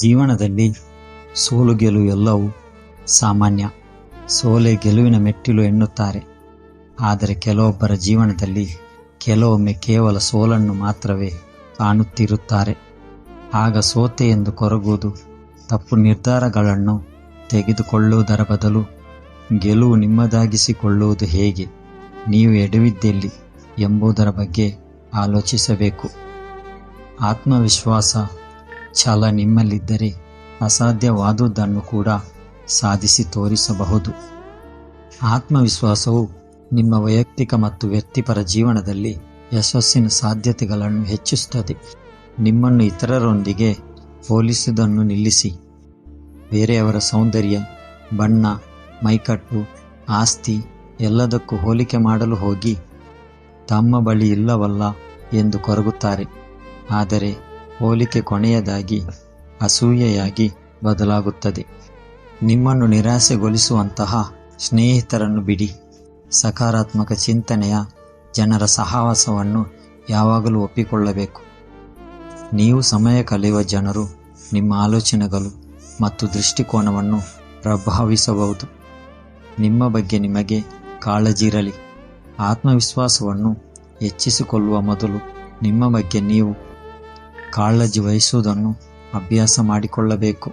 ಜೀವನದಲ್ಲಿ ಸೋಲು ಗೆಲುವು ಎಲ್ಲವೂ ಸಾಮಾನ್ಯ. ಸೋಲೆ ಗೆಲುವಿನ ಮೆಟ್ಟಿಲು ಎನ್ನುತ್ತಾರೆ. ಆದರೆ ಕೆಲವೊಬ್ಬರ ಜೀವನದಲ್ಲಿ ಕೆಲವೊಮ್ಮೆ ಕೇವಲ ಸೋಲನ್ನು ಮಾತ್ರವೇ ಕಾಣುತ್ತಿರುತ್ತಾರೆ. ಆಗ ಸೋತೆ ಎಂದು ಕೊರಗುವುದು ತಪ್ಪು ನಿರ್ಧಾರಗಳನ್ನು ತೆಗೆದುಕೊಳ್ಳುವುದರ ಬದಲು ಗೆಲುವು ನಿಮ್ಮದಾಗಿಸಿಕೊಳ್ಳುವುದು ಹೇಗೆ? ನೀವು ಎಡವಿದ್ದೆಲ್ಲಿ ಎಂಬುದರ ಬಗ್ಗೆ ಆಲೋಚಿಸಬೇಕು. ಆತ್ಮವಿಶ್ವಾಸ ಛಲ ನಿಮ್ಮಲ್ಲಿದ್ದರೆ ಅಸಾಧ್ಯವಾದುದನ್ನು ಕೂಡ ಸಾಧಿಸಿ ತೋರಿಸಬಹುದು. ಆತ್ಮವಿಶ್ವಾಸವು ನಿಮ್ಮ ವೈಯಕ್ತಿಕ ಮತ್ತು ವ್ಯಕ್ತಿಪರ ಜೀವನದಲ್ಲಿ ಯಶಸ್ಸಿನ ಸಾಧ್ಯತೆಗಳನ್ನು ಹೆಚ್ಚಿಸುತ್ತದೆ. ನಿಮ್ಮನ್ನು ಇತರರೊಂದಿಗೆ ಹೋಲಿಸುವುದನ್ನು ನಿಲ್ಲಿಸಿ. ಬೇರೆಯವರ ಸೌಂದರ್ಯ, ಬಣ್ಣ, ಮೈಕಟ್ಟು, ಆಸ್ತಿ ಎಲ್ಲದಕ್ಕೂ ಹೋಲಿಕೆ ಮಾಡಲು ಹೋಗಿ. ತಮ್ಮ ಬಳಿ ಇಲ್ಲವಲ್ಲ ಎಂದು ಕೊರಗುತ್ತಾರೆ. ಆದರೆ ಹೋಲಿಕೆ ಕೊನೆಯದಾಗಿ ಅಸೂಯೆಯಾಗಿ ಬದಲಾಗುತ್ತದೆ. ನಿಮ್ಮನ್ನು ನಿರಾಸೆಗೊಳಿಸುವಂತಹ ಸ್ನೇಹಿತರನ್ನು ಬಿಡಿ. ಸಕಾರಾತ್ಮಕ ಚಿಂತನೆಯ ಜನರ ಸಹವಾಸವನ್ನು ಯಾವಾಗಲೂ ಒಪ್ಪಿಕೊಳ್ಳಬೇಕು. ನೀವು ಸಮಯ ಕಳೆಯುವ ಜನರು, ನಿಮ್ಮ ಆಲೋಚನೆಗಳು ಮತ್ತು ದೃಷ್ಟಿಕೋನವನ್ನು ಪ್ರಭಾವಿಸಬಹುದು. ನಿಮ್ಮ ಬಗ್ಗೆ ನಿಮಗೆ ಕಾಳಜಿ ಇರಲಿ. ಆತ್ಮವಿಶ್ವಾಸವನ್ನು ಹೆಚ್ಚಿಸಿಕೊಳ್ಳುವ ಮೊದಲು ನಿಮ್ಮ ಬಗ್ಗೆ ನೀವು ಕಾಳಜಿ ವಹಿಸುವುದನ್ನು ಅಭ್ಯಾಸ ಮಾಡಿಕೊಳ್ಳಬೇಕು.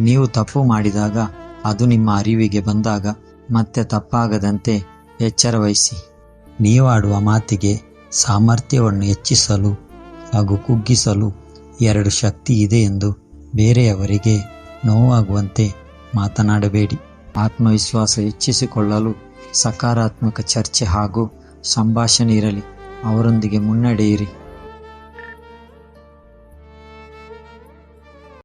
ನೀವು ತಪ್ಪು ಮಾಡಿದಾಗ ಅದು ನಿಮ್ಮ ಅರಿವಿಗೆ ಬಂದಾಗ ಮತ್ತೆ ತಪ್ಪಾಗದಂತೆ ಎಚ್ಚರ ವಹಿಸಿ. ನೀವಾಡುವ ಮಾತಿಗೆ ಸಾಮರ್ಥ್ಯವನ್ನು ಹೆಚ್ಚಿಸಲು ಹಾಗೂ ಕುಗ್ಗಿಸಲು ಎರಡು ಶಕ್ತಿ ಇದೆ ಎಂದು ಬೇರೆಯವರಿಗೆ ನೋವಾಗುವಂತೆ ಮಾತನಾಡಬೇಡಿ. ಆತ್ಮವಿಶ್ವಾಸ ಹೆಚ್ಚಿಸಿಕೊಳ್ಳಲು ಸಕಾರಾತ್ಮಕ ಚರ್ಚೆ ಹಾಗೂ ಸಂಭಾಷಣೆ ಇರಲಿ. ಅವರೊಂದಿಗೆ ಮುನ್ನಡೆಯಿರಿ.